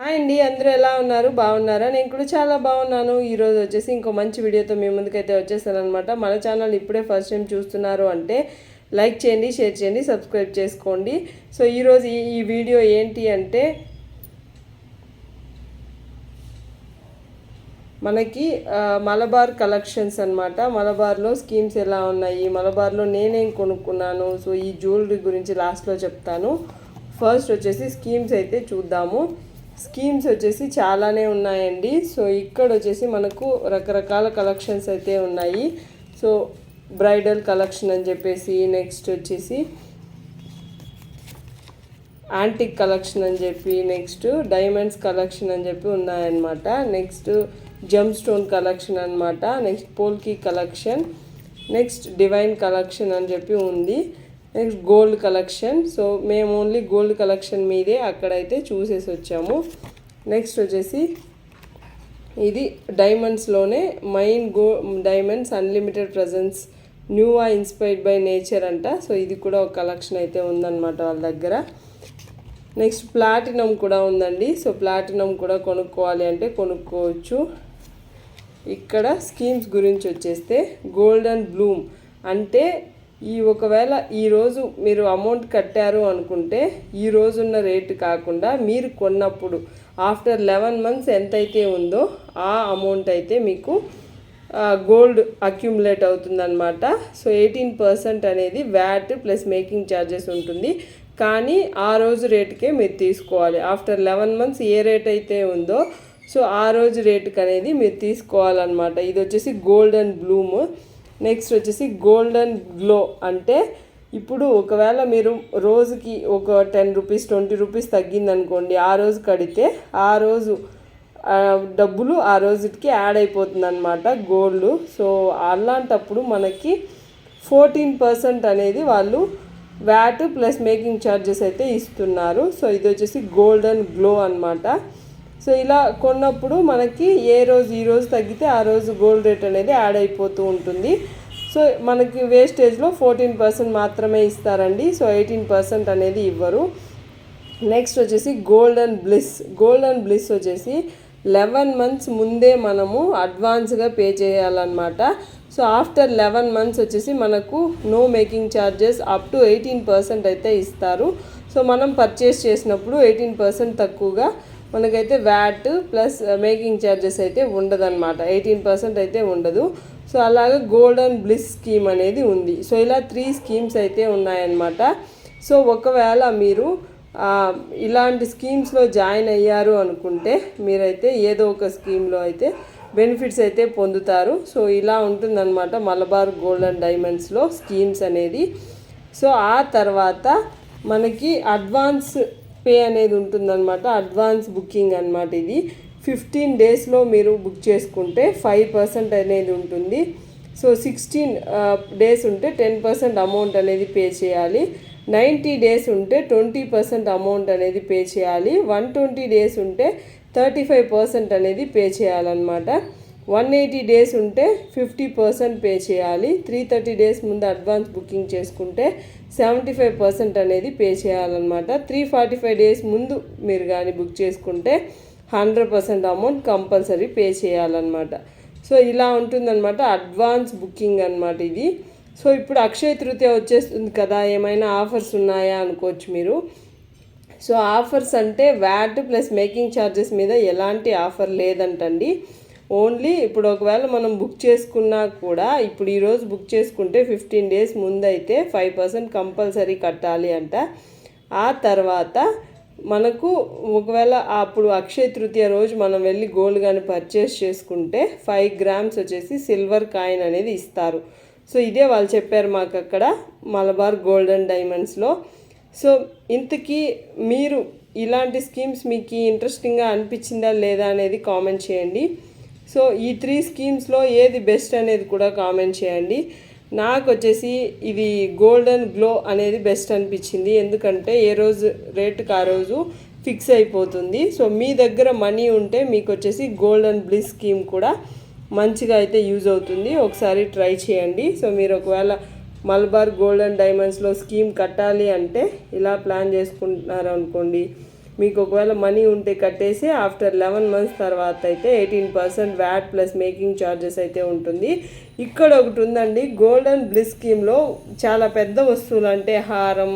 Hi అండి అందరూ ఎలా ఉన్నారు? బాగున్నారా? నేను కూడా చాలా బాగున్నాను. ఈరోజు వచ్చేసి ఇంకో మంచి వీడియోతో మీ ముందుకైతే వచ్చేసాను అనమాట మన ఛానల్ ఇప్పుడే ఫస్ట్ టైం చూస్తున్నారు అంటే లైక్ చేయండి షేర్ చేయండి సబ్స్క్రైబ్ చేసుకోండి. సో ఈరోజు ఈ ఈ వీడియో ఏంటి అంటే మనకి మలబార్ కలెక్షన్స్ అనమాట మలబార్లో స్కీమ్స్ ఎలా ఉన్నాయి? మలబార్లో నేనేం కొనుక్కున్నాను? సో ఈ జ్యువెలరీ గురించి లాస్ట్లో చెప్తాను. ఫస్ట్ వచ్చేసి స్కీమ్స్ అయితే చూద్దాము. స్కీమ్స్ వచ్చేసి చాలానే ఉన్నాయండి. సో ఇక్కడ వచ్చేసి మనకు రకరకాల కలెక్షన్స్ అయితే ఉన్నాయి. సో బ్రైడల్ కలెక్షన్ అని చెప్పేసి నెక్స్ట్ వచ్చేసి యాంటిక్ కలెక్షన్ అని చెప్పి నెక్స్ట్ డైమండ్స్ కలెక్షన్ అని చెప్పి ఉన్నాయన్నమాట. నెక్స్ట్ జమ్ స్టోన్ కలెక్షన్ అనమాట next polki collection. Next divine collection అని చెప్పి ఉంది. నెక్స్ట్ గోల్డ్ కలెక్షన్ సో మేము ఓన్లీ గోల్డ్ కలెక్షన్ మీదే అక్కడైతే చూసేసి వచ్చాము. నెక్స్ట్ వచ్చేసి ఇది డైమండ్స్లోనే mine go diamonds unlimited presence న్యూవా inspired by nature అంట. సో ఇది కూడా ఒక కలెక్షన్ అయితే ఉందన్నమాట వాళ్ళ దగ్గర. నెక్స్ట్ ప్లాటినం కూడా ఉందండి. సో ప్లాటినం కూడా కొనుక్కోవాలి అంటే కొనుక్కోవచ్చు. ఇక్కడ స్కీమ్స్ గురించి వచ్చేస్తే గోల్డ్ అండ్ బ్లూమ్ అంటే ఈ ఒకవేళ ఈరోజు మీరు అమౌంట్ కట్టారు అనుకుంటే ఈ రోజున్న రేటు కాకుండా మీరు కొన్నప్పుడు ఆఫ్టర్ లెవెన్ మంత్స్ ఎంతైతే ఉందో ఆ అమౌంట్ అయితే మీకు గోల్డ్ అక్యుములేట్ అవుతుందన్నమాట. సో ఎయిటీన్ పర్సెంట్ అనేది వ్యాట్ ప్లస్ మేకింగ్ ఛార్జెస్ ఉంటుంది. కానీ ఆ రోజు రేటుకే మీరు తీసుకోవాలి. ఆఫ్టర్ లెవెన్ మంత్స్ ఏ రేట్ అయితే ఉందో సో ఆ రోజు రేటుకి అనేది మీరు తీసుకోవాలన్నమాట. ఇది వచ్చేసి గోల్డ్ అండ్ బ్లూమ్ నెక్స్ట్ వచ్చేసి గోల్డెన్ గ్లో అంటే ఇప్పుడు ఒకవేళ మీరు రోజుకి ఒక టెన్ రూపీస్ ట్వంటీ రూపీస్ తగ్గిందనుకోండి ఆ రోజు కడితే ఆ రోజు డబ్బులు ఆ రోజుకి యాడ్ అయిపోతుంది అనమాట గోల్డ్. సో అలాంటప్పుడు మనకి ఫోర్టీన్ పర్సెంట్ అనేది వాళ్ళు వ్యాట్ ప్లస్ మేకింగ్ ఛార్జెస్ అయితే ఇస్తున్నారు. సో ఇది వచ్చేసి గోల్డెన్ గ్లో అనమాట సో ఇలా కొన్నప్పుడు మనకి ఏ రోజు ఈ రోజు తగ్గితే ఆ రోజు గోల్డ్ రేట్ అనేది యాడ్ అయిపోతూ ఉంటుంది. సో మనకి వేస్టేజ్లో ఫోర్టీన్ పర్సెంట్ మాత్రమే ఇస్తారండి. సో ఎయిటీన్ పర్సెంట్ అనేది ఇవ్వరు. నెక్స్ట్ వచ్చేసి గోల్డెన్ బ్లిస్ గోల్డెన్ బ్లిస్ వచ్చేసి లెవెన్ మంత్స్ ముందే మనము అడ్వాన్స్గా పే చేయాలన్నమాట. సో ఆఫ్టర్ లెవెన్ మంత్స్ వచ్చేసి మనకు no making charges up to eighteen percent అయితే ఇస్తారు. సో మనం పర్చేస్ చేసినప్పుడు ఎయిటీన్ పర్సెంట్ తక్కువగా మనకైతే వ్యాట్ ప్లస్ మేకింగ్ ఛార్జెస్ అయితే ఉండదన్నమాట. ఎయిటీన్ పర్సెంట్ అయితే ఉండదు. సో అలాగే గోల్డెన్ బ్లిస్ స్కీమ్ అనేది ఉంది. సో ఇలా త్రీ స్కీమ్స్ అయితే ఉన్నాయన్నమాట. సో ఒకవేళ మీరు uh, ఇలాంటి స్కీమ్స్లో జాయిన్ అయ్యారు అనుకుంటే మీరైతే ఏదో ఒక స్కీమ్లో అయితే బెనిఫిట్స్ అయితే పొందుతారు. సో ఇలా ఉంటుందన్నమాట మలబార్ గోల్డ్ అండ్ డైమండ్స్లో స్కీమ్స్ అనేది. సో ఆ తర్వాత మనకి అడ్వాన్స్ పే అనేది ఉంటుందన్నమాట అడ్వాన్స్ బుకింగ్ అన్నమాట ఇది. ఫిఫ్టీన్ డేస్లో మీరు బుక్ చేసుకుంటే ఫైవ్ పర్సెంట్ అనేది ఉంటుంది. సో సిక్స్టీన్ డేస్ ఉంటే టెన్ పర్సెంట్ అమౌంట్ అనేది పే చేయాలి. నైంటీ డేస్ ఉంటే ట్వంటీ పర్సెంట్ అమౌంట్ అనేది పే చేయాలి. వన్ ట్వంటీ డేస్ ఉంటే థర్టీ ఫైవ్ పర్సెంట్ అనేది పే చేయాలన్నమాట. వన్ ఎయిటీ డేస్ ఉంటే ఫిఫ్టీ పర్సెంట్ పే చేయాలి. త్రీ థర్టీ డేస్ ముందు అడ్వాన్స్ బుకింగ్ చేసుకుంటే సెవెంటీ ఫైవ్ పర్సెంట్ అనేది పే చేయాలన్నమాట. త్రీ ఫార్టీ ఫైవ్ డేస్ ముందు మీరు కానీ బుక్ చేసుకుంటే hundred percent amount compulsory pay చేయాలన్నమాట. సో ఇలా ఉంటుందన్నమాట. అడ్వాన్స్ బుకింగ్ అన్నమాట ఇది. సో ఇప్పుడు అక్షయ తృతీయ వచ్చేస్తుంది కదా ఏమైనా ఆఫర్స్ ఉన్నాయా అనుకోవచ్చు మీరు. సో ఆఫర్స్ అంటే వ్యాట్ ప్లస్ మేకింగ్ ఛార్జెస్ మీద ఎలాంటి ఆఫర్ లేదంటండి. ఓన్లీ ఇప్పుడు ఒకవేళ మనం బుక్ చేసుకున్నా కూడా ఇప్పుడు ఈరోజు బుక్ చేసుకుంటే ఫిఫ్టీన్ డేస్ ముందైతే ఫైవ్ పర్సెంట్ కంపల్సరీ కట్టాలి అంట. ఆ తర్వాత మనకు ఒకవేళ అప్పుడు అక్షయ తృతీయ రోజు మనం వెళ్ళి గోల్డ్ కానీ పర్చేస్ చేసుకుంటే ఫైవ్ గ్రామ్స్ వచ్చేసి సిల్వర్ కాయిన్ అనేది ఇస్తారు. సో ఇదే వాళ్ళు చెప్పారు మాకు అక్కడ మలబార్ గోల్డెన్ డైమండ్స్లో సో ఇంతకీ మీరు ఇలాంటి స్కీమ్స్ మీకు ఇంట్రెస్టింగ్గా అనిపించిందా లేదా అనేది కామెంట్ చేయండి. సో ఈ త్రీ స్కీమ్స్లో ఏది బెస్ట్ అనేది కూడా కామెంట్ చేయండి. నాకు వచ్చేసి ఇది గోల్డెన్ గ్లో అనేది బెస్ట్ అనిపించింది. ఎందుకంటే ఏ రోజు రేటుకి ఆ రోజు ఫిక్స్ అయిపోతుంది. సో మీ దగ్గర మనీ ఉంటే మీకు వచ్చేసి గోల్డెన్ బ్లిస్ స్కీమ్ కూడా మంచిగా అయితే యూజ్ అవుతుంది. ఒకసారి ట్రై చేయండి. సో మీరు ఒకవేళ మలబార్ గోల్డెన్ డైమండ్స్లో స్కీమ్ కట్టాలి అంటే ఇలా ప్లాన్ చేసుకుంటున్నారు అనుకోండి. మీకు ఒకవేళ మనీ ఉంటే కట్టేసి ఆఫ్టర్ లెవెన్ మంత్స్ తర్వాత అయితే eighteen percent VAT plus making charges అయితే ఉంటుంది. ఇక్కడ ఒకటి ఉందండి గోల్డెన్ బ్లిస్ స్కీమ్లో చాలా పెద్ద వస్తువులు అంటే హారం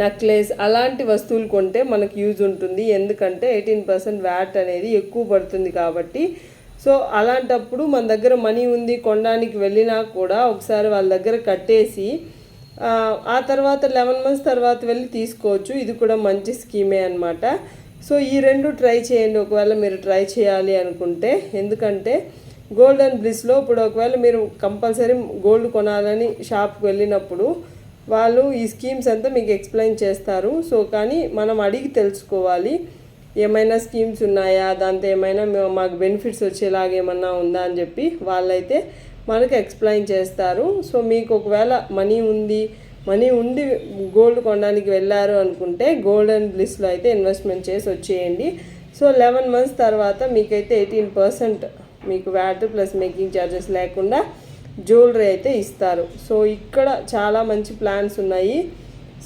నెక్లెస్ అలాంటి వస్తువులు కొంటే మనకు యూజ్ ఉంటుంది. ఎందుకంటే ఎయిటీన్ పర్సెంట్ వ్యాట్ అనేది ఎక్కువ పడుతుంది కాబట్టి. సో అలాంటప్పుడు మన దగ్గర మనీ ఉంది కొనడానికి వెళ్ళినా కూడా ఒకసారి వాళ్ళ దగ్గర కట్టేసి ఆ, తర్వాత లెవెన్ మంత్స్ తర్వాత వెళ్ళి తీసుకోవచ్చు. ఇది కూడా మంచి స్కీమే అనమాట సో ఈ రెండు ట్రై చేయండి. ఒకవేళ మీరు ట్రై చేయాలి అనుకుంటే. ఎందుకంటే గోల్డెన్ బ్లిస్లో ఇప్పుడు ఒకవేళ మీరు కంపల్సరీ గోల్డ్ కొనాలని షాప్కి వెళ్ళినప్పుడు వాళ్ళు ఈ స్కీమ్స్ అంతా మీకు ఎక్స్ప్లెయిన్ చేస్తారు. సో కానీ మనం అడిగి తెలుసుకోవాలి. ఏమైనా స్కీమ్స్ ఉన్నాయా? దాంతో ఏమైనా మాకు బెనిఫిట్స్ వచ్చేలాగా ఏమన్నా ఉందా అని చెప్పి వాళ్ళైతే మనకు ఎక్స్ప్లెయిన్ చేస్తారు. సో మీకు ఒకవేళ మనీ ఉంది మనీ ఉండి గోల్డ్ కొనడానికి వెళ్ళారు అనుకుంటే గోల్డెన్ బ్లిస్లో అయితే ఇన్వెస్ట్మెంట్ చేసి వచ్చేయండి. సో లెవెన్ మంత్స్ తర్వాత మీకైతే ఎయిటీన్ పర్సెంట్ మీకు వ్యాట్ ప్లస్ మేకింగ్ ఛార్జెస్ లేకుండా జ్యువెలరీ అయితే ఇస్తారు. సో ఇక్కడ చాలా మంచి ప్లాన్స్ ఉన్నాయి.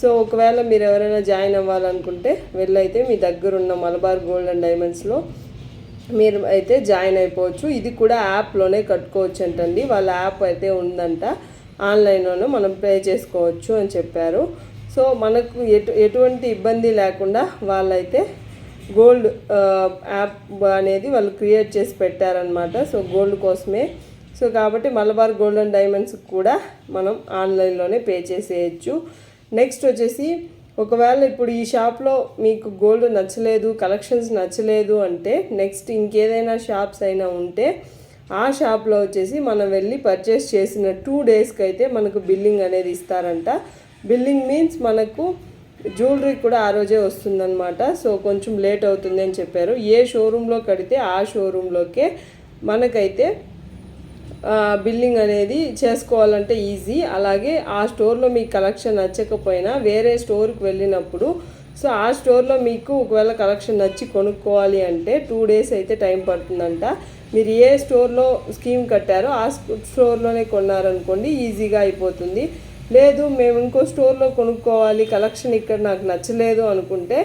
సో ఒకవేళ మీరు ఎవరైనా జాయిన్ అవ్వాలనుకుంటే వెళ్ళైతే మీ దగ్గర ఉన్న మలబార్ గోల్డ్ అండ్ డైమండ్స్లో మీరు అయితే జాయిన్ అయిపోవచ్చు. ఇది కూడా యాప్లోనే కట్టుకోవచ్చు అంటండి. వాళ్ళ యాప్ అయితే ఉందంట. ఆన్లైన్లోనే మనం పే చేసుకోవచ్చు అని చెప్పారు. సో మనకు ఎటు ఎటువంటి ఇబ్బంది లేకుండా వాళ్ళైతే గోల్డ్ యాప్ అనేది వాళ్ళు క్రియేట్ చేసి పెట్టారనమాట సో గోల్డ్ కోసమే. సో కాబట్టి మలబార్ గోల్డ్ అండ్ డైమండ్స్ కూడా మనం ఆన్లైన్లోనే పే చేసేయచ్చు. నెక్స్ట్ వచ్చేసి ఒకవేళ ఇప్పుడు ఈ షాప్లో మీకు గోల్డ్ నచ్చలేదు కలెక్షన్స్ నచ్చలేదు అంటే నెక్స్ట్ ఇంకేదైనా షాప్స్ అయినా ఉంటే ఆ షాప్లో వచ్చేసి మనం వెళ్ళి పర్చేస్ చేసిన టూ డేస్కి అయితే మనకు బిల్లింగ్ అనేది ఇస్తారంట. బిల్లింగ్ మీన్స్ మనకు జ్యువెలరీ కూడా ఆ రోజే వస్తుందన్నమాట. సో కొంచెం లేట్ అవుతుంది అని చెప్పారు. ఏ షోరూంలో కడితే ఆ షోరూంలోకే మనకైతే బిల్లింగ్ అనేది చేసుకోవాలంటే ఈజీ. అలాగే ఆ స్టోర్లో మీకు కలెక్షన్ నచ్చకపోయినా వేరే స్టోర్కి వెళ్ళినప్పుడు సో ఆ స్టోర్లో మీకు ఒకవేళ కలెక్షన్ నచ్చి కొనుక్కోవాలి అంటే టూ డేస్ అయితే టైం పడుతుందంట. మీరు ఏ స్టోర్లో స్కీమ్ కట్టారో ఆ స్టోర్లోనే కొన్నారనుకోండి ఈజీగా అయిపోతుంది. లేదు మేము ఇంకో స్టోర్లో కొనుక్కోవాలి కలెక్షన్ ఇక్కడ నాకు నచ్చలేదు అనుకుంటే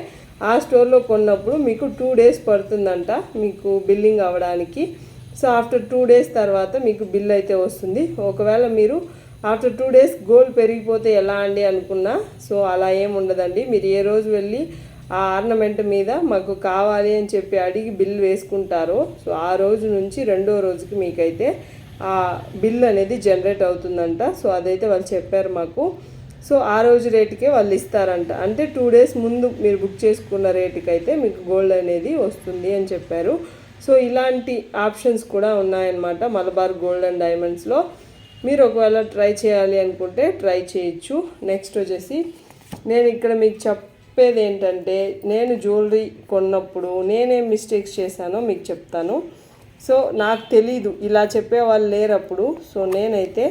ఆ స్టోర్లో కొన్నప్పుడు మీకు టూ డేస్ పడుతుందంట మీకు బిల్లింగ్ అవ్వడానికి. సో ఆఫ్టర్ టూ డేస్ తర్వాత మీకు బిల్ అయితే వస్తుంది. ఒకవేళ మీరు ఆఫ్టర్ టూ డేస్ గోల్డ్ పెరిగిపోతే ఎలా అండి అనుకున్నా సో అలా ఏం ఉండదండి. మీరు ఏ రోజు వెళ్ళి ఆ ఆర్నమెంట్ మీద మాకు కావాలి అని చెప్పి అడిగి బిల్ వేసుకుంటారో సో ఆ రోజు నుంచి రెండో రోజుకి మీకైతే ఆ బిల్ అనేది జనరేట్ అవుతుందంట. సో అదైతే వాళ్ళు చెప్పారు మాకు. సో ఆ రోజు రేటుకే వాళ్ళు ఇస్తారంట. అంటే టూ డేస్ ముందు మీరు బుక్ చేసుకున్న రేటుకి అయితే మీకు గోల్డ్ అనేది వస్తుంది అని చెప్పారు. సో ఇలాంటి ఆప్షన్స్ కూడా ఉన్నాయన్నమాట. మలబార్ గోల్డ్ అండ్ డైమండ్స్లో. మీరు ఒకవేళ ట్రై చేయాలి అనుకుంటే ట్రై చేయొచ్చు. నెక్స్ట్ వచ్చేసి నేను ఇక్కడ మీకు చెప్పేది ఏంటంటే నేను జ్యువెలరీ కొన్నప్పుడు నేనేం మిస్టేక్స్ చేశానో మీకు చెప్తాను. సో నాకు తెలీదు. ఇలా చెప్పేవాళ్ళు వాళ్ళు లేరప్పుడు. సో నేనైతే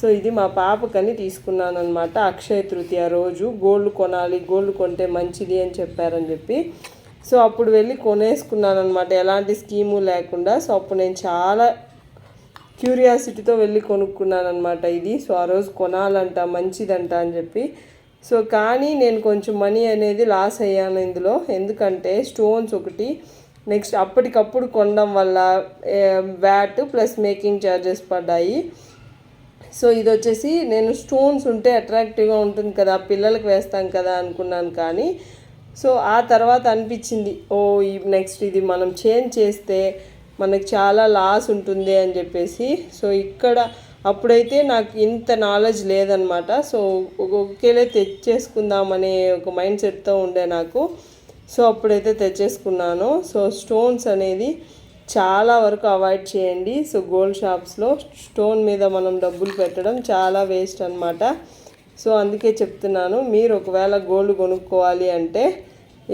సో ఇది మా పాపకని తీసుకున్నాను అనమాట అక్షయ తృతీయ రోజు గోల్డ్ కొనాలి గోల్డ్ కొంటే మంచిది అని చెప్పారని చెప్పి. సో అప్పుడు వెళ్ళి కొనేసుకున్నాను అనమాట ఎలాంటి స్కీము లేకుండా. సో అప్పుడు నేను చాలా క్యూరియాసిటీతో వెళ్ళి కొనుక్కున్నాను అనమాట ఇది. సో ఆ రోజు కొనాలంట మంచిదంట అని చెప్పి. సో కానీ నేను కొంచెం మనీ అనేది లాస్ అయ్యాను ఇందులో. ఎందుకంటే స్టోన్స్ ఒకటి నెక్స్ట్ అప్పటికప్పుడు కొనడం వల్ల వ్యాట్ ప్లస్ మేకింగ్ ఛార్జెస్ పడ్డాయి. సో ఇది వచ్చేసి నేను స్టోన్స్ ఉంటే అట్రాక్టివ్గా ఉంటుంది కదా పిల్లలకు వేస్తాం కదా అనుకున్నాను కానీ సో ఆ తర్వాత అనిపించింది ఓ ఈ నెక్స్ట్ ఇది మనం చేంజ్ చేస్తే మనకి చాలా లాస్ ఉంటుంది అని చెప్పేసి. సో ఇక్కడ అప్పుడైతే నాకు ఇంత నాలెడ్జ్ లేదనమాట. సో ఒకేలే తెచ్చేసుకుందామనే ఒక మైండ్ సెట్తో ఉండే నాకు. సో అప్పుడైతే తెచ్చేసుకున్నాను. సో స్టోన్స్ అనేది చాలా వరకు అవాయిడ్ చేయండి. సో గోల్డ్ షాప్స్లో స్టోన్ మీద మనం డబ్బులు పెట్టడం చాలా వేస్ట్ అన్నమాట. సో అందుకే చెప్తున్నాను మీరు ఒకవేళ గోల్డ్ కొనుక్కోవాలి అంటే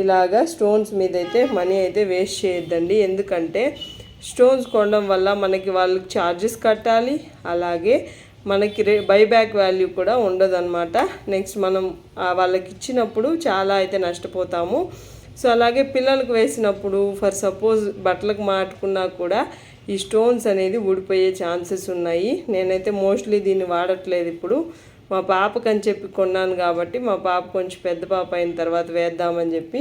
ఇలాగా స్టోన్స్ మీద అయితే మనీ అయితే వేస్ట్ చేయొద్దండి. ఎందుకంటే స్టోన్స్ కొనడం వల్ల మనకి వాళ్ళకి ఛార్జెస్ కట్టాలి అలాగే మనకి రే బైబ్యాక్ వాల్యూ కూడా ఉండదన్నమాట. నెక్స్ట్ మనం వాళ్ళకి ఇచ్చినప్పుడు చాలా అయితే నష్టపోతాము. సో అలాగే పిల్లలకు వేసినప్పుడు ఫర్ సపోజ్ బట్టలకు మాటుకున్నా కూడా ఈ స్టోన్స్ అనేది ఊడిపోయే ఛాన్సెస్ ఉన్నాయి. నేనైతే మోస్ట్లీ దీన్ని వాడట్లేదు ఇప్పుడు. మా పాపకని చెప్పి కొన్నాను కాబట్టి మా పాప కొంచెం పెద్ద పాప అయిన తర్వాత వేద్దామని చెప్పి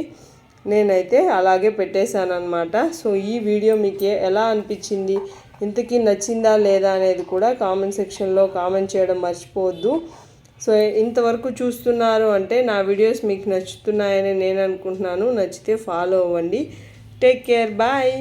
నేనైతే అలాగే పెట్టేశాను అనమాట సో ఈ వీడియో మీకు ఎలా అనిపించింది? ఇంతకీ నచ్చిందా లేదా అనేది కూడా కామెంట్ సెక్షన్లో కామెంట్ చేయడం మర్చిపోవద్దు. సో ఇంతవరకు చూస్తున్నారు అంటే నా వీడియోస్ మీకు నచ్చుతున్నాయని నేను అనుకుంటున్నాను. నచ్చితే ఫాలో అవ్వండి. Take care. బాయ్.